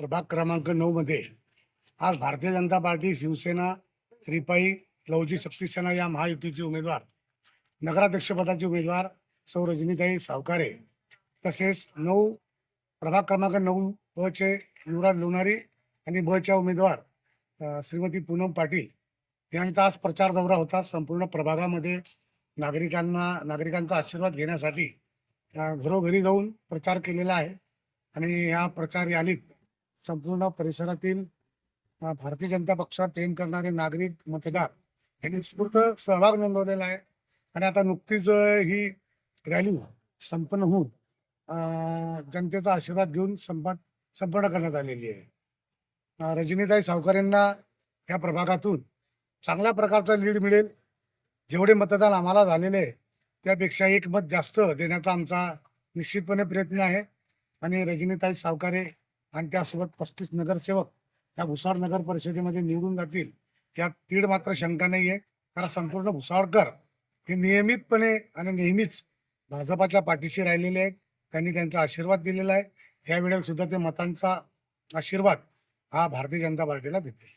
प्रभाग क्रमांक नऊ मध्ये आज भारतीय जनता पार्टी शिवसेना रिपाई लवजी शक्तीसेना या महायुतीचे उमेदवार नगराध्यक्षपदाचे उमेदवार सौ रजनीताई सावकारे. तसेच नऊ प्रभाग क्रमांक नऊ ब चे युवराज लोणारे आणि ब च्या उमेदवार श्रीमती पूनम पाटील यांचा आज प्रचार दौरा होता. संपूर्ण प्रभागामध्ये नागरिकांना नागरिकांचा आशीर्वाद घेण्यासाठी घरोघरी जाऊन प्रचार केलेला आहे. आणि या प्रचार यालीत संपूर्ण परिसरातील भारतीय जनता पक्षावर प्रेम करणारे नागरिक मतदार यांनी स्फूर्त सहभाग नोंदवलेला आहे. आणि आता नुकतीच ही रॅली संपन्न होऊन जनतेचा आशीर्वाद घेऊन संपात संपन्न करण्यात आलेली आहे. रजनीताई रजनीताई यांना या प्रभागातून चांगल्या प्रकारचा लीड मिळेल. जेवढे मतदान आम्हाला झालेले आहे त्यापेक्षा एक मत जास्त देण्याचा आमचा निश्चितपणे प्रयत्न आहे. आणि रजनीताई सावकारे आणि त्यासोबत पस्तीस नगरसेवक या भुसावळ नगर परिषदेमध्ये निवडून जातील. त्यात तीड मात्र शंका नाही आहे कारण संपूर्ण भुसावळकर हे नियमितपणे आणि नेहमीच भाजपाच्या पाठीशी राहिलेले आहेत. त्यांनी त्यांचा आशीर्वाद दिलेला आहे. यावेळेस सुद्धा ते मतांचा आशीर्वाद हा भारतीय जनता पार्टीला देते